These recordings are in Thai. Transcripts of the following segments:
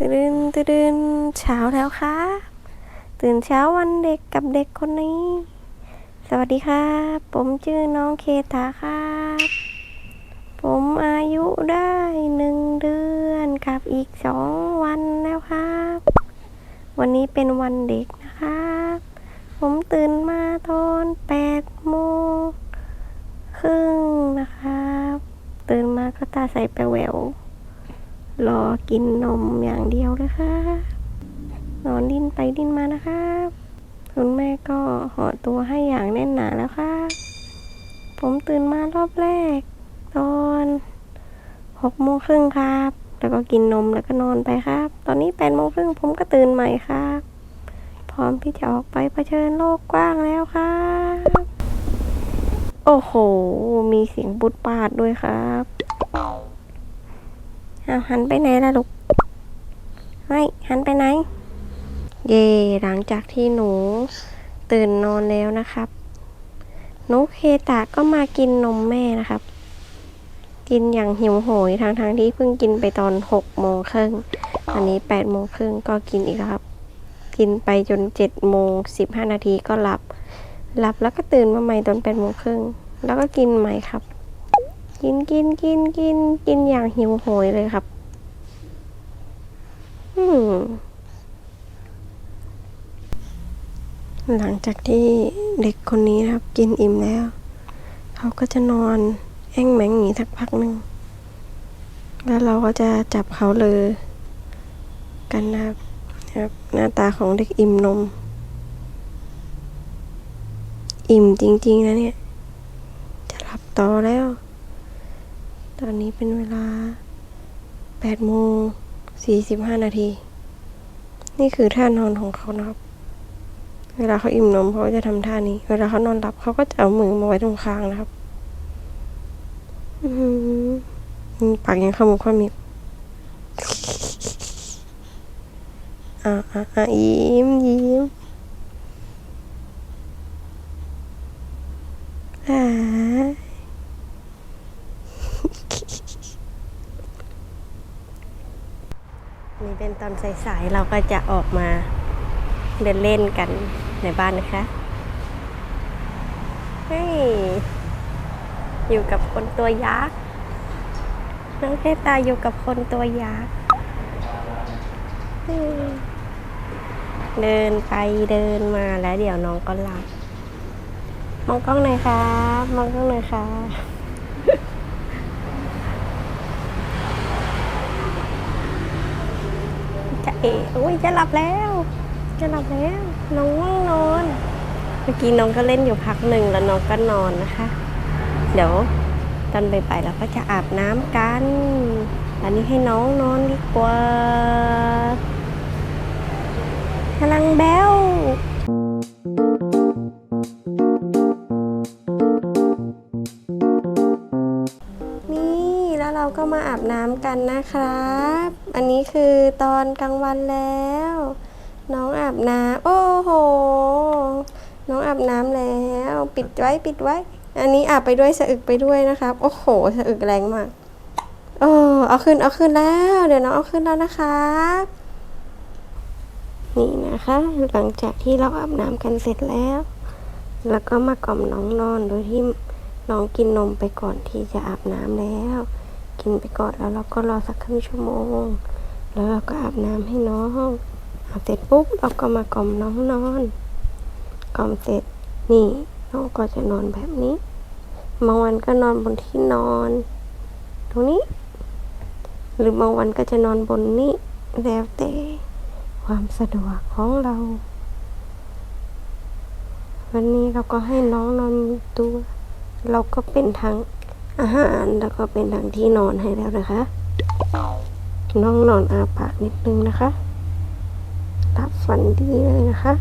ตื่นตื่นเช้าแล้วค่ะตื่นเช้าวันเด็กกับเด็กคนนี้ สวัสดีครับ ผมชื่อน้องเคตาครับ ผมอายุได้หนึ่งเดือนกับอีกสองวันแล้วครับ วันนี้เป็นวันเด็กนะครับ ผมตื่นมาตอนแปดโมงครึ่งนะครับ ตื่นมาก็ตาใสแปวแหวว รอกินนมอย่างเดียวเลยค่ะ นอนดิ้นไปดิ้นมานะครับคุณแม่ก็ห่อตัวให้อย่างแน่นหนาแล้วค่ะ ผมตื่นมารอบแรก ตอนหกโมงครึ่งครับ แล้วก็กินนมแล้วก็นอนไปครับ ตอนนี้แปดโมงครึ่งผมก็ตื่นใหม่ครับ พร้อมที่จะออกไปเผชิญโลกกว้างแล้วครับ โอ้โห มีเสียงบุดปาดด้วยครับ เอาหันไปไหนล่ะลูกเฮ้หันไปไหน เย่หลังจากที่หนูตื่นนอนแล้วนะครับนูเคตะก็มากินนมแม่นะครับ กินอย่างหิวโหยทางทางที่เพิ่งกินไปตอนหกโมงครึ่งอันนี้แปดโมงครึ่งก็กินอีกครับ กินไปจนเจ็ดโมงสิบห้านาทีก็หลับ หลับแล้วก็ตื่นมาใหม่ตอนแปดโมงครึ่งแล้วก็กินใหม่ครับ กินกินกินกินกินอย่างหิวโหยเลยครับอืมหลังจากที่เด็กคนนี้นะครับ กินอิ่มแล้ว เขาก็จะนอนแอ่งแมงอย่างนี้สักพักหนึ่ง แล้วเราก็จะจับเขาเลย กันนะครับนะครับ หน้าตาของเด็กอิ่มนม อิ่มจริง ๆ นะเนี่ย จะหลับต่อแล้ว ตอนนี้เป็นเวลา8โมง45 นาที นี่คือท่านอนของเขานะครับ เวลาเขาอิ่มนมเขาจะทำท่านี้ เวลาเขานอนหลับเขาก็จะเอามือมาไว้ตรงคางนะครับอือหือปากยังขมุบขมิบอ่าอ่าอ่ายิ้มยิ้มอ่า เป็นตอนสายๆเราก็จะออกมาเดินเล่นกันในบ้านนะคะเฮ้ยอยู่กับคนตัวยักษ์น้องเทตาอยู่กับคนตัวยักษ์เดินไปเดินมาแล้วเดี๋ยวน้องก็หลับมองกล้องหน่อยครับมองกล้องหน่อยค่ะจะเอ๋อุ้ยจะหลับแล้ว จะหลับแล้ว น้องง่วงนอน เมื่อกี้น้องก็เล่นอยู่พักหนึ่งแล้วน้องก็นอนนะคะ เดี๋ยวตอนบ่ายๆเราก็จะอาบน้ำกัน อันนี้ให้น้องนอนดีกว่าพลังแบว มาอาบน้ำกันนะครับ อันนี้คือตอนกลางวันแล้ว น้องอาบน้ำโอ้โห น้องอาบน้ำแล้ว ปิดไว้ปิดไว้ อันนี้อาบไปด้วยสะอึกไปด้วยนะครับ โอ้โหสะอึกแรงมากเออเอาขึ้นเอาขึ้นแล้ว เดี๋ยวน้องเอาขึ้นแล้วนะครับนี่นะคะ หลังจากที่เราอาบน้ำกันเสร็จแล้ว แล้วก็มากล่อมน้องนอนโดยที่น้องกินนมไปก่อนที่จะอาบน้ำแล้ว กินไปก่อนแล้วเราก็รอสักครึ่งชั่วโมง แล้วเราก็อาบน้ำให้น้องอาบเสร็จปุ๊บเราก็มากล่อมน้องนอนกล่อมเสร็จนี่น้องก็จะนอนแบบนี้บางวันก็นอนบนที่นอน ตรงนี้ หรือบางวันก็จะนอนบนนี้แล้วแต่ความสะดวกของเรา วันนี้เราก็ให้น้องนอนตัว เราก็เป็นทั้ง อาหารแล้วก็เป็นทั้งที่นอนให้แล้วนะคะน้องนอนอาปากนิดนึงนะคะหลับฝันดีเลยนะคะ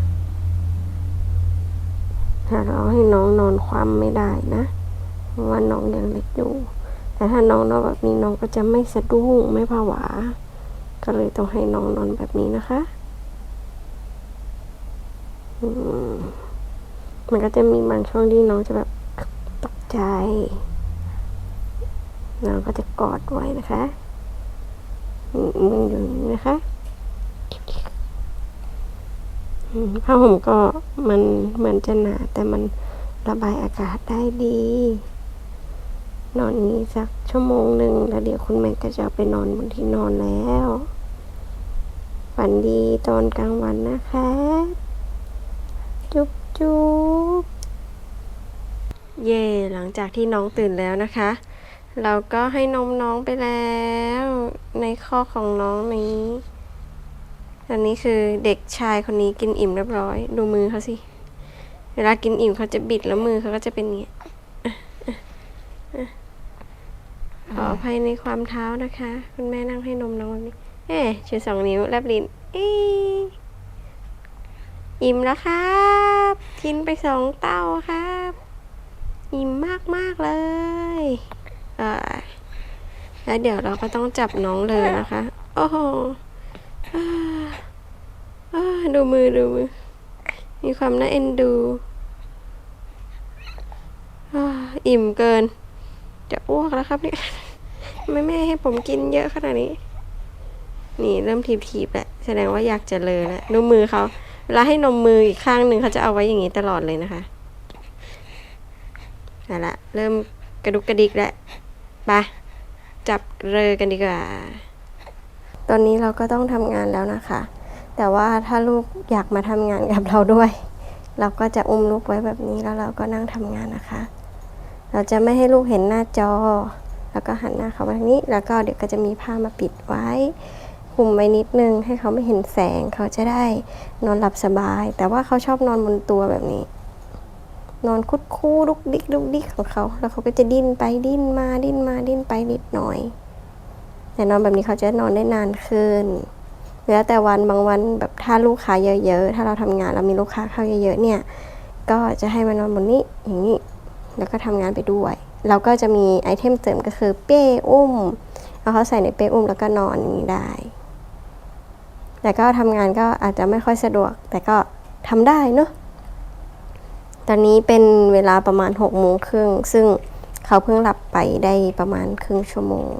ถ้าเราให้น้องนอนคว่ำไม่ได้นะ เพราะว่าน้องยังเล็กอยู่ แต่ถ้าน้องนอนแบบนี้น้องก็จะไม่สะดุ้งไม่ผวา ก็เลยต้องให้น้องนอนแบบนี้นะคะมมันก็จะมีบางช่วงที่น้องจะแบบตกใจ น้องก็จะกอดไว้นะคะมมือยู่นี้นะคะผ้าห่มก็มันเหมือนจะหนาแต่มันระบายอากาศได้ดี นอนนี้สักชั่วโมงหนึ่งแล้วเดี๋ยวคุณแม่ก็จะไปนอนบนที่นอนแล้วฝันดีตอนกลางวันนะคะ จุ๊บจุ๊บเย่หลังจากที่น้องตื่นแล้วนะคะ เราก็ให้นมน้องไปแล้ว ในข้อของน้องนี้อันนี้คือเด็กชายคนนี้กินอิ่มเรียบร้อย ดูมือเขาสิ เวลากินอิ่มเขาจะบิดแล้วมือเขาก็จะเป็นอย่างนี้อะอะอะขออภัยในความเท้านะคะ คุณแม่นั่งให้นมน้องแบบนี้ เอ๊ชูสองนิ้วแลบลิ้นอิ่มแล้วครับ กินไปสองเต้าครับ อิ่มมากมากๆเลย ออแล้วเดี๋ยวเราก็ต้องจับน้องเลยนะคะ โอ้โหดูมือดูมือ มีความน่าเอ็นดู อิ่มเกิน จะอ้วกแล้วครับเนี่ยไม่แม่ให้ผมกินเยอะขนาดนี้ นี่เริ่มทีบๆแหละแสดงว่าอยากจะเลยแล้วดูมือเขาเวลาให้นมมืออีกข้างหนึ่งเขาจะเอาไว้อย่างนี้ตลอดเลยนะคะเอาละเริ่มกระดุกกระดิกแล้ว ไปจับเรือกันดีกว่า ตอนนี้เราก็ต้องทำงานแล้วนะคะ แต่ว่าถ้าลูกอยากมาทำงานกับเราด้วย เราก็จะอุ้มลูกไว้แบบนี้แล้วเราก็นั่งทำงานนะคะ เราจะไม่ให้ลูกเห็นหน้าจอ แล้วก็หันหน้าเขามาทางนี้ แล้วก็เดี๋ยวก็จะมีผ้ามาปิดไว้คุมไว้นิดนึงให้เขาไม่เห็นแสงเขาจะได้นอนหลับสบาย แต่ว่าเขาชอบนอนบนตัวแบบนี้ นอนคุดคู่ลุกดิกลุกดิกของเขา แล้วเขาก็จะดิ้นไปดิ้นมาดิ้นมาดิ้นไปนิดหน่อย แต่นอนแบบนี้เขาจะนอนได้นานขึ้นแล้วแต่วันบางวันแบบถ้าลูกค้าเยอะๆ ถ้าเราทำงานแล้วมีลูกค้าเข้าเยอะๆเนี่ย ก็จะให้มานนอนบนนี้อย่างนี้ แล้วก็ทำงานไปด้วย เราก็จะมีไอเทมเสริมก็คือเป้อุ้มเอาเขาใส่ในเป้อุ้มแล้วก็นอนอย่างนี้ได้ แต่ก็ทำงานก็อาจจะไม่ค่อยสะดวก แต่ก็ทำได้เนอะ ตอนนี้เป็นเวลาประมาณหกโมงครึ่งซึ่งเขาเพิ่งหลับไปได้ประมาณครึ่งชั่วโมง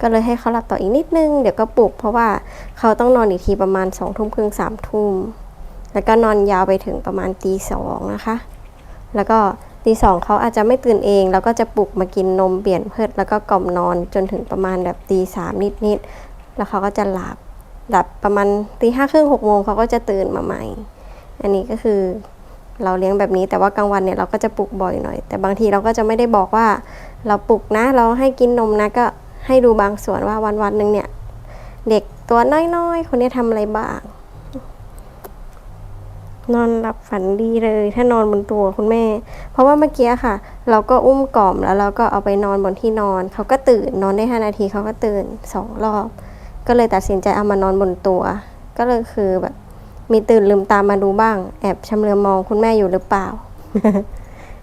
ก็เลยให้เขาหลับต่ออีกนิดนึง เดี๋ยวก็ปลุก เพราะว่าเขาต้องนอนอีกทีประมาณสองทุ่มครึ่งสามทุ่ม แล้วก็นอนยาวไปถึงประมาณตีสองนะคะ แล้วก็ตีสองเขาอาจจะไม่ตื่นเอง แล้วก็จะปลุกมากินนมเปลี่ยนเพิดแล้วก็กล่อมนอนจนถึงประมาณแบบตีสามนิดๆแล้วเขาก็จะหลับหลับประมาณตีห้าครึ่งหกโมงเขาก็จะตื่นมาใหม่ อันนี้ก็คือเราเลี้ยงแบบนี้แต่ว่ากลางวันเนี่ยเราก็จะปลุกบ่อยหน่อย แต่บางทีเราก็จะไม่ได้บอกว่า เราปลุกนะเราให้กินนมนะก็ให้ดูบางส่วนว่าวันวันหนึ่งเนี่ย เด็กตัวน้อยๆ คนนี้ทำอะไรบ้าง นอนหลับฝันดีเลย ถ้านอนบนตัวคุณแม่ เพราะว่าเมื่อกี้ค่ะ เราก็อุ้มกล่อมแล้วเราก็เอาไปนอนบนที่นอน เขาก็ตื่นนอนได้ห้านาทีเขาก็ตื่นสองรอบ ก็เลยตัดสินใจเอามานอนบนตัว ก็เลยคือแบบ มีตื่นลืมตามมาดูบ้าง แอบชำเลือมองคุณแม่อยู่หรือเปล่า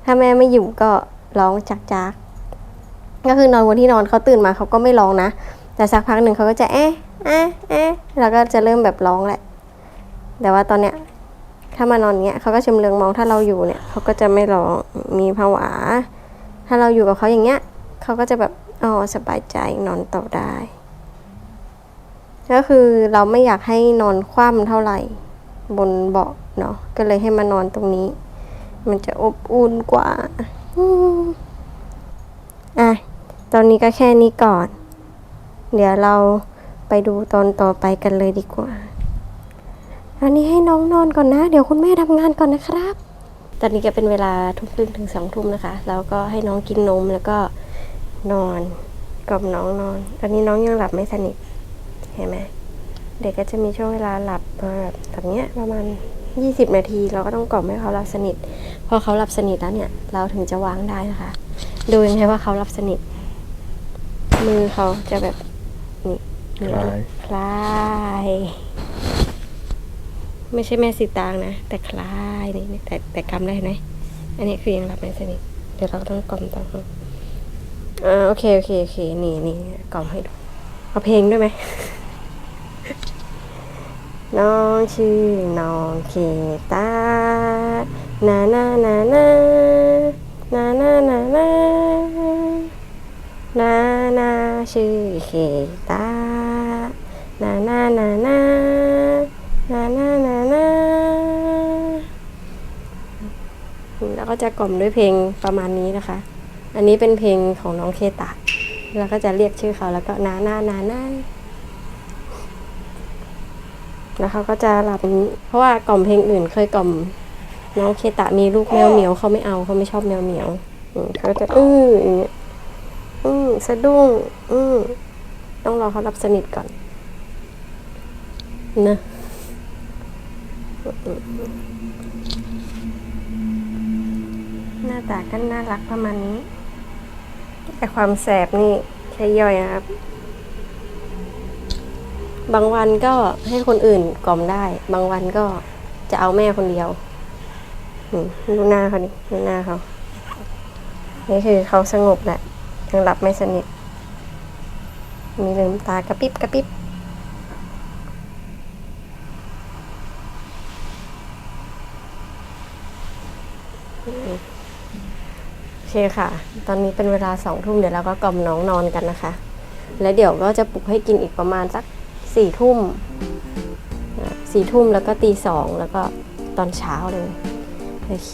ถ้าแม่ไม่อยู่ก็ร้องจักจักก็คือนอนบนที่นอนเขาตื่นมาเขาก็ไม่ร้องนะ แต่สักพักหนึ่งเขาก็จะเอ๊ะเอ๊ะเอ๊ะแล้วก็จะเริ่มแบบร้องแหละ แต่ว่าตอนเนี้ย ถ้ามานอนเงี้ยเขาก็ชำเลืองมองถ้าเราอยู่เนี่ยเขาก็จะไม่ร้องมีผวา ถ้าเราอยู่กับเขาอย่างเงี้ยเขาก็จะแบบอ๋อสบายใจนอนต่อได้ก็คือเราไม่อยากให้นอนคว่ำเท่าไหร่ บนเบาะเนาะก็เลยให้มานอนตรงนี้ มันจะอบอุ่นกว่าอะตอนนี้ก็แค่นี้ก่อน เดี๋ยวเราไปดูตอนต่อไปกันเลยดีกว่า อันนี้ให้น้องนอนก่อนนะ เดี๋ยวคุณแม่ทำงานก่อนนะครับ ตอนนี้ก็เป็นเวลาทุ่มครึ่งถึงสองทุ่มนะคะ แล้วก็ให้น้องกินนมแล้วก็นอนกล่อมน้องนอน ตอนนี้น้องยังหลับไม่สนิท เห็นไหม เด็กก็จะมีช่วงเวลาหลับมาแบบแบบเนี้ยประมาณ 20 นาทีเราก็ต้องกล่อมให้เขาหลับสนิท พอเขาหลับสนิทแล้วเนี่ย เราถึงจะวางได้นะคะ ดูยังไงว่าเขาหลับสนิท มือเขาจะแบบนี่นี่คล้ายคล้ายไม่ใช่แม่สีตางนะ แต่คล้ายนี่นี่แต่แต่กำได้เห็นไหมอันนี้คือยังหลับไม่สนิทเดี๋ยวเราต้องกล่อมต่ออ่าโอเคโอเคโอเคนี่นี่กล่อมให้ดูเอาเพลงด้วยไหม น้องชื่อน้องเคตานานานานานานานานานานาชื่อเคตานานานานานานานานาแล้วก็จะกล่อมด้วยเพลงประมาณนี้นะคะ อันนี้เป็นเพลงของน้องเคตาล้วก็จะเรียกชื่อเขาแล้วก็นานานานา แล้วเขาก็จะหลับอย่างนี้ เพราะว่ากล่อมเพลงอื่นเคยกล่อมน้องเคตะมีลูกแมวเหมียวเขาไม่เอาเขาไม่ชอบแมวเหมียวเขาจะอื้ออย่างเงี้ยอือสะดุ้งอือต้องรอเขารับสนิทก่อนนะหน้าตาก็น่ารักประมาณนี้ แต่ความแสบนี่ใช้ย่อยนะครับ บางวันก็ให้คนอื่นกล่อมได้ บางวันก็จะเอาแม่คนเดียวดูหน้าเขาดิดูหน้าเขา นี่คือเขาสงบแหละยังหลับไม่สนิท มีลืมตากระปิบกระปิบโอเคค่ะ ตอนนี้เป็นเวลาสองทุ่มเดี๋ยวเราก็กล่อมน้องนอนกันนะคะ แล้วเดี๋ยวก็จะปลุกให้กินอีกประมาณสัก สี่ทุ่มสี่ทุ่มแล้วก็ตีสองแล้วก็ตอนเช้าเลย โอเค